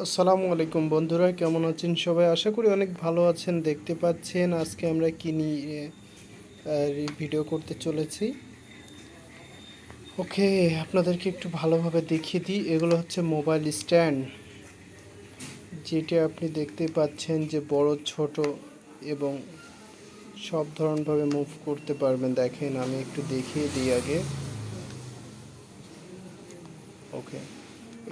আসসালামু আলাইকুম বন্ধুরা, কেমন আছেন সবাই? আশা করি অনেক ভালো আছেন, দেখতে পাচ্ছেন আজকে আমরা কি নিয়ে ভিডিও করতে চলেছি। ওকে, আপনাদেরকে একটু ভালোভাবে দেখিয়ে দিই, এগুলো হচ্ছে মোবাইল স্ট্যান্ড। যেটা আপনি দেখতে পাচ্ছেন যে বড়, ছোট এবং সব ধরনভাবে মুভ করতে পারবেন। দেখেন, আমি একটু দেখিয়ে দিই আগে। ওকে।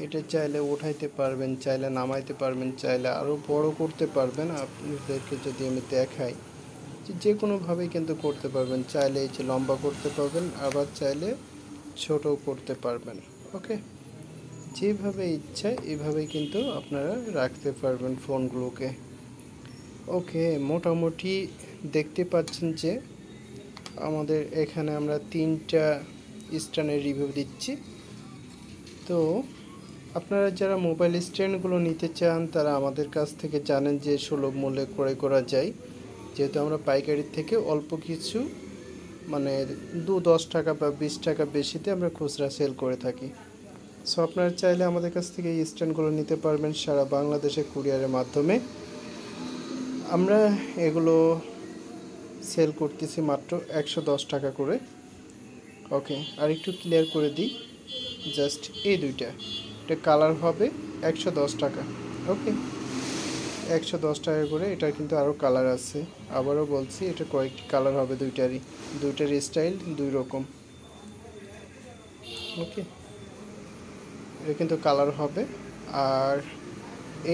এটা চাইলে উঠাইতে পারবেন, চাইলে নামাইতে পারবেন, চাইলে আরও বড় করতে পারবেন। আপনাদেরকে যদি আমি দেখাই, যে যে কোনোভাবেই কিন্তু করতে পারবেন। চাইলে এই যে লম্বা করতে পারবেন, আবার চাইলে ছোটও করতে পারবেন, ওকে? যেভাবে ইচ্ছা এভাবেই কিন্তু আপনারা রাখতে পারবেন ফোনগুলোকে। ওকে, মোটামুটি দেখতে পাচ্ছেন যে আমাদের এখানে আমরা তিনটা স্ট্যান্ডের রিভিউ দিচ্ছি। তো আপনারা যারা মোবাইল স্ট্যান্ডগুলো নিতে চান, তারা আমাদের কাছ থেকে জানেন যে সুলভ মূল্যে ক্রয় করা যায়। যেহেতু আমরা পাইকারির থেকে অল্প কিছু মানে দু দশ টাকা বা বিশ টাকা বেশিতে আমরা খুচরা সেল করে থাকি। সো আপনারা চাইলে আমাদের কাছ থেকে এই স্ট্যান্ডগুলো নিতে পারবেন সারা বাংলাদেশে কুরিয়ারের মাধ্যমে। আমরা এগুলো সেল করতেছি মাত্র একশো দশ টাকা করে। ওকে আর একটু ক্লিয়ার করে দিই। জাস্ট এই দুইটা। এটা কালার হবে একশো দশ টাকা। ওকে? একশো দশ টাকা করে এটার কিন্তু আরও কালার আছে। আবারও বলছি, এটা কয়েকটি কালার হবে দুইটারই। দুইটার স্টাইল দুই রকম। ওকে? এটা কিন্তু কালার হবে। আর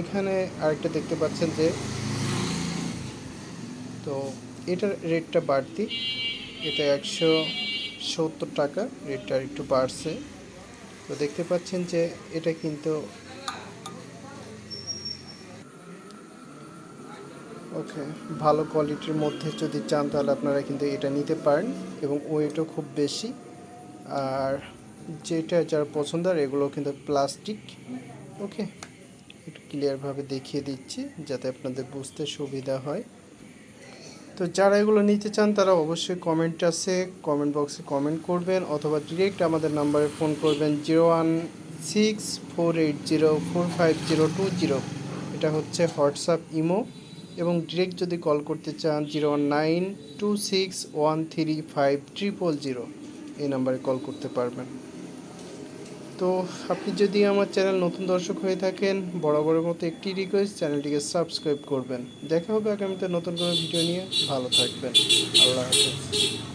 এখানে আরেকটা দেখতে পাচ্ছেন যে, তো এটার রেটটা বাড়তি। এটা একশো সত্তর টাকা, রেটটা একটু বাড়ছে। তো দেখতে পাচ্ছেন যে এটা কিন্তু ওকে, ভালো কোয়ালিটির মধ্যে যদি চান তাহলে আপনারা কিন্তু এটা নিতে পারেন এবং ওয়েটও খুব বেশি। আর যেটা যার পছন্দ আর এগুলো কিন্তু প্লাস্টিক। ওকে, একটু ক্লিয়ারভাবে দেখিয়ে দিচ্ছি যাতে আপনাদের বুঝতে সুবিধা হয়। তো যারা এগুলো নিতে চান, তারা অবশ্যই কমেন্ট আছে কমেন্ট বক্সে কমেন্ট করবেন অথবা ডিরেক্ট আমাদের নাম্বারে ফোন করবেন zero one six four eight zero four five zero two zero এটা হচ্ছে হোয়াটসঅ্যাপ ইমো এবং ডিরেক্ট যদি কল করতে চান zero one nine two six one three five triple zero এই নাম্বারে কল করতে পারবেন। তো আপনি যদি আমার চ্যানেল নতুন দর্শক হয়ে থাকেন বড় বরাবরের মতো একটি রিকোয়েস্ট চ্যানেলটিকে সাবস্ক্রাইব করবেন। দেখা হবে আগামীতে নতুন কোনো ভিডিও নিয়ে। ভালো থাকবেন। আল্লাহ হাফেজ।